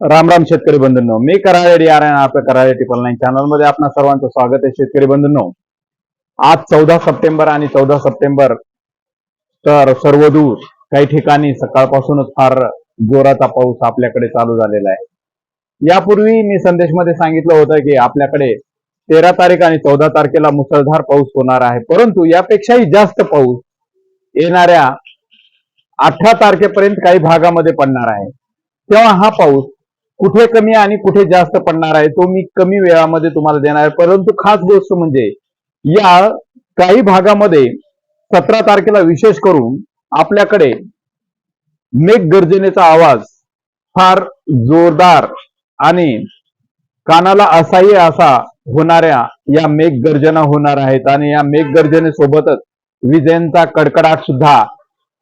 राम राम शेतकरी बंधूंनो मी कराळे आर आपल्या Karale triple nine चॅनलमध्ये आपणा सर्वांचं स्वागत आहे शेतकरी बंधूंनो. आज चौदा सप्टेंबर आणि चौदा सप्टेंबर तर सर्वदूर काही ठिकाणी सकाळपासूनच फार जोराचा पाऊस आपल्याकडे चालू झालेला आहे. यापूर्वी मी संदेशमध्ये सांगितलं होतं की आपल्याकडे तेरा तारीख आणि चौदा तारखेला मुसळधार पाऊस होणार आहे. परंतु यापेक्षाही जास्त पाऊस येणाऱ्या अठरा तारखेपर्यंत काही भागामध्ये पडणार आहे. तेव्हा हा पाऊस कुठे कमी आणि कुठे जास्त पडणार आहे तो मी कमी वेळामध्ये तुम्हाला देणार आहे. परंतु खास गोष्ट म्हणजे या काही भागामध्ये सतरा तारखेला विशेष करून आपल्याकडे मेघ गर्जनेचा आवाज फार जोरदार आणि कानाला असाही असा होणाऱ्या या मेघ गर्जना होणार आहेत आणि या मेघ गर्जनेसोबतच विजेंचा कडकडाट सुद्धा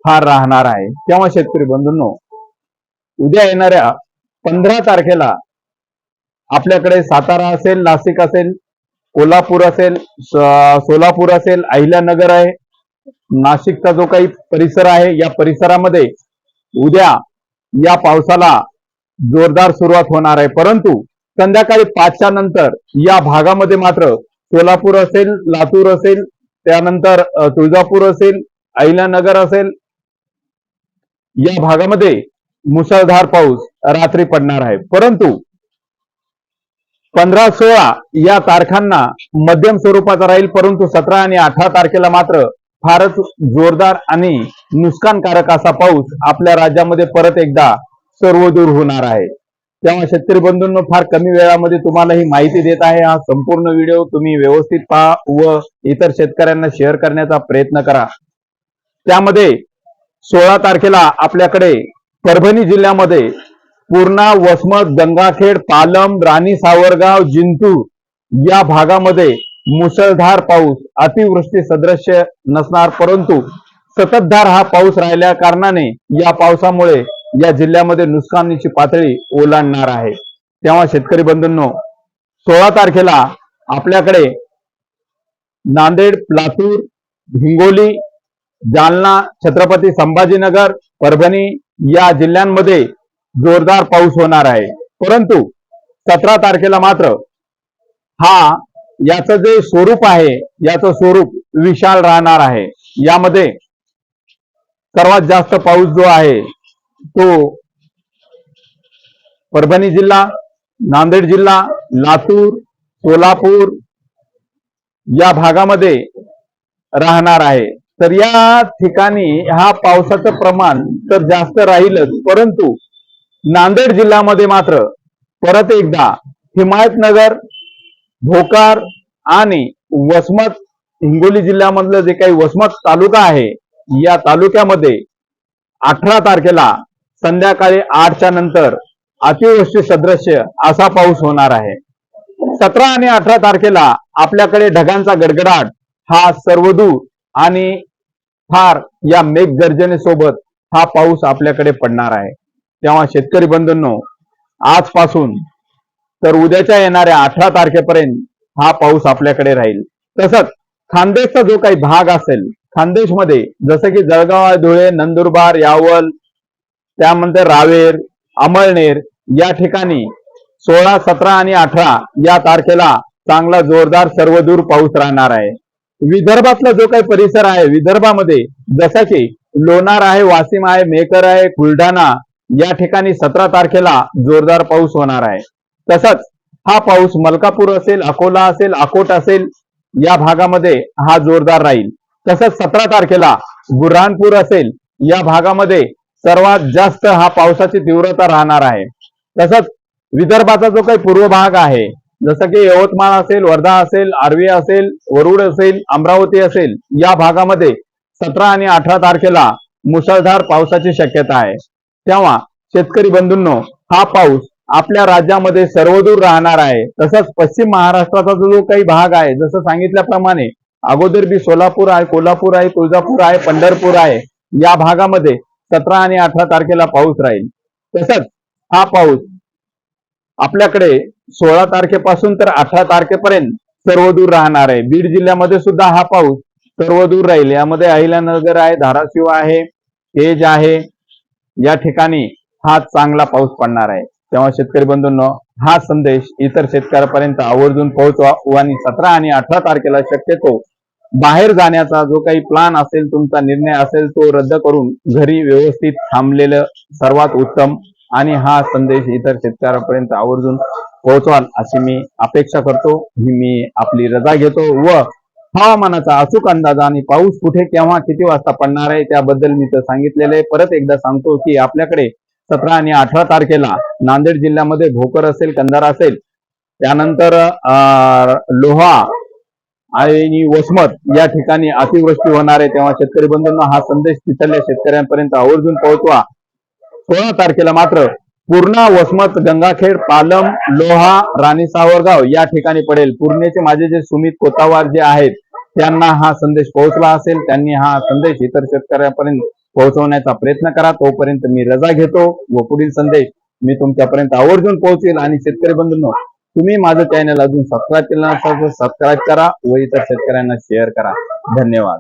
फार राहणार आहे. तेव्हा शेतकरी बंधूंनो उद्या येणाऱ्या पंधरा तारखेला आपल्याकडे सातारा असेल नाशिक असेल कोल्हापूर असेल सोलापूर असेल अहिल्यानगर आहे नाशिकचा जो काही परिसर आहे या परिसरामध्ये उद्या या पावसाला जोरदार सुरुवात होणार आहे. परंतु संध्याकाळी पाचच्या नंतर या भागामध्ये मात्र सोलापूर असेल लातूर असेल त्यानंतर तुळजापूर असेल अहिल्यानगर असेल या भागामध्ये मुसळधार पाऊस रात्री पडणार आहे. परंतु पंधरा सोळा या तारखांना मध्यम स्वरूपाचा राहील परंतु सतरा आणि अठरा तारखेला मात्र फारच जोरदार आणि नुकसानकारक असा पाऊस आपल्या राज्यामध्ये परत एकदा सर्वदूर होणार आहे. तेव्हा शेतकरी बंधूंनो फार कमी वेळामध्ये तुम्हाला ही माहिती देत आहे. हा संपूर्ण व्हिडिओ तुम्ही व्यवस्थित पहा व इतर शेतकऱ्यांना शेअर करण्याचा प्रयत्न करा. त्यामध्ये सोळा तारखेला आपल्याकडे परभणी जिल्ह्यामध्ये पूर्णा वसमत गंगाखेड पालम राणी सावरगाव जिंतूर या भागामध्ये मुसळधार पाऊस अतिवृष्टी सदृश्य नसणार परंतु सततधार हा पाऊस राहिल्या कारणाने या पावसामुळे या जिल्ह्यामध्ये नुकसानीची पातळी ओलांडणार आहे. तेव्हा शेतकरी बंधूंनो सोळा तारखेला आपल्याकडे नांदेड लातूर हिंगोली जालना छत्रपती संभाजीनगर परभणी या जिल्ह्यांमध्ये जोरदार पाऊस होणार आहे. परंतु सतरा तारखेला मात्र हा याचं जे स्वरूप आहे याचं स्वरूप विशाल राहणार आहे. यामध्ये सर्वात जास्त पाऊस जो आहे तो परभणी जिल्हा नांदेड जिल्हा लातूर सोलापूर या भागामध्ये राहणार आहे. तर या ठिकाणी हा पावसाचं प्रमाण तर जास्त राहीलच. परंतु नांदेड जिल्ह्यामध्ये मात्र परत एकदा हिमायतनगर भोकार आणि वसमत हिंगोली जिल्ह्यामधलं जे काही वसमत तालुका आहे या तालुक्यामध्ये अठरा तारखेला संध्याकाळी आठच्या नंतर अतिवृष्टी सदृश्य असा पाऊस होणार आहे. सतरा आणि अठरा तारखेला आपल्याकडे ढगांचा गडगडाट हा सर्वदूर आणि फार या मेघगर्जनेसोबत हा पाऊस आपल्याकडे पडणार आहे. तेव्हा शेतकरी बंधूंनो आजपासून तर उद्याच्या येणाऱ्या अठरा तारखेपर्यंत हा पाऊस आपल्याकडे राहील. तसंच खानदेशचा जो काही भाग असेल खानदेशमध्ये जसं की जळगाव धुळे नंदुरबार यावल त्यानंतर रावेर अमळनेर या ठिकाणी सोळा सतरा आणि अठरा या तारखेला चांगला जोरदार सर्वदूर पाऊस राहणार आहे. विदर्भातला जो काही परिसर आहे विदर्भामध्ये जसं की लोणार आहे वाशिम आहे मेकर आहे बुलढाणा या ठिकाणी सतरा तारखेला जोरदार पाऊस होणार आहे. तसंच हा पाऊस मलकापूर असेल अकोला असेल अकोट असेल या भागामध्ये हा जोरदार राहील. तसंच सतरा तारखेला बुरहानपूर असेल या भागामध्ये सर्वात जास्त हा पावसाची तीव्रता राहणार आहे. तसंच विदर्भाचा जो काही पूर्व भाग आहे जसं की यवतमाळ असेल वर्धा असेल आर्वी असेल वरुड असेल अमरावती असेल या भागामध्ये सतरा आणि अठरा तारखेला मुसळधार पावसाची शक्यता आहे. तेव्हा शेतकरी बंधूंनो हा पाऊस आपल्या राज्यामध्ये सर्वदूर राहणार आहे. तसंच पश्चिम महाराष्ट्राचा जो जो काही भाग आहे जसं सांगितल्याप्रमाणे अगोदर बी सोलापूर आहे कोल्हापूर आहे तुळजापूर आहे पंढरपूर आहे या भागामध्ये सतरा आणि अठरा तारखेला पाऊस राहील. तसंच हा पाऊस आपल्याकडे सोळा तारखेपासून तर अठरा तारखेपर्यंत सर्वदूर राहणार आहे. बीड जिल्ह्यामध्ये सुद्धा हा पाऊस सर्वदूर राहील. यामध्ये अहिल्यानगर आहे धाराशिव आहे तेज आहे या ठिकाणी हा चांगला पाऊस पडणार आहे. तेव्हा शेतकरी बंधूंनो हा संदेश इतर शेतकऱ्यापर्यंत आवर्जून पोहोचवा आणि सतरा आणि अठरा तारखेला शक्यतो बाहेर जाण्याचा जो काही प्लान असेल तुमचा निर्णय असेल तो रद्द करून घरी व्यवस्थित थांबलेलं सर्वात उत्तम आणि हा संदेश इतर शेतकऱ्यापर्यंत आवर्जून पोहोचवाल अशी मी अपेक्षा करतो. ही मी आपली रजा घेतो व हवामानाचा अचूक अंदाज आणि पाऊस कुठे केव्हा किती वाजता पडणार आहे त्याबद्दल मी तर सांगितलेलं आहे. परत एकदा सांगतो की आपल्याकडे सतरा आणि अठरा तारखेला नांदेड जिल्ह्यामध्ये भोकर असेल कंधार असेल. त्यानंतर अं, लोहा आणि वसमत या ठिकाणी अतिवृष्टी होणार आहे. तेव्हा शेतकरी बंधूंना हा संदेश तिथल्या शेतकऱ्यांपर्यंत आवर्जून पोहोचवा. सोळा तारखेला मात्र पूर्णा वसमत गंगाखेड पालम लोहा राणी सावरगाव या ठिकाणी पडेल. पूर्णेचे माझे जे सुमित कोतावार जे आहेत त्यांना हा संदेश पोहोचला असेल. त्यांनी हा संदेश इतर शेतकऱ्यांपर्यंत पोहोचवण्याचा प्रयत्न करा. तोपर्यंत मी रजा घेतो व पुढील संदेश मी तुमच्यापर्यंत आवर्जून पोहोचेल आणि शेतकरी बंधूंनो तुम्ही माझं चॅनल अजून सबस्क्राईब केलं नसेल तर सबस्क्राईब करा व इतर शेतकऱ्यांना शेअर करा. धन्यवाद.